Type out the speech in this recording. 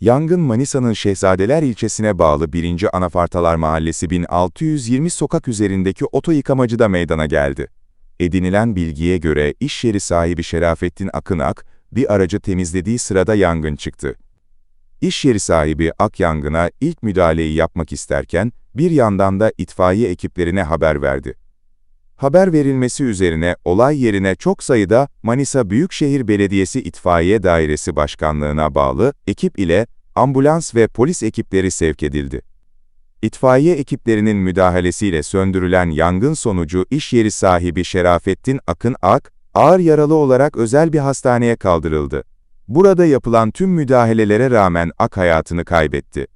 Yangın Manisa'nın Şehzadeler ilçesine bağlı 1. Anafartalar Mahallesi 1620 sokak üzerindeki oto yıkamacıda meydana geldi. Edinilen bilgiye göre iş yeri sahibi Şerafettin Akınak, bir aracı temizlediği sırada yangın çıktı. İş yeri sahibi Ak yangına ilk müdahaleyi yapmak isterken, bir yandan da itfaiye ekiplerine haber verdi. Haber verilmesi üzerine olay yerine çok sayıda Manisa Büyükşehir Belediyesi İtfaiye Dairesi Başkanlığına bağlı ekip ile ambulans ve polis ekipleri sevk edildi. İtfaiye ekiplerinin müdahalesiyle söndürülen yangın sonucu iş yeri sahibi Şerafettin Akın Ak, ağır yaralı olarak özel bir hastaneye kaldırıldı. Burada yapılan tüm müdahalelere rağmen Ak hayatını kaybetti.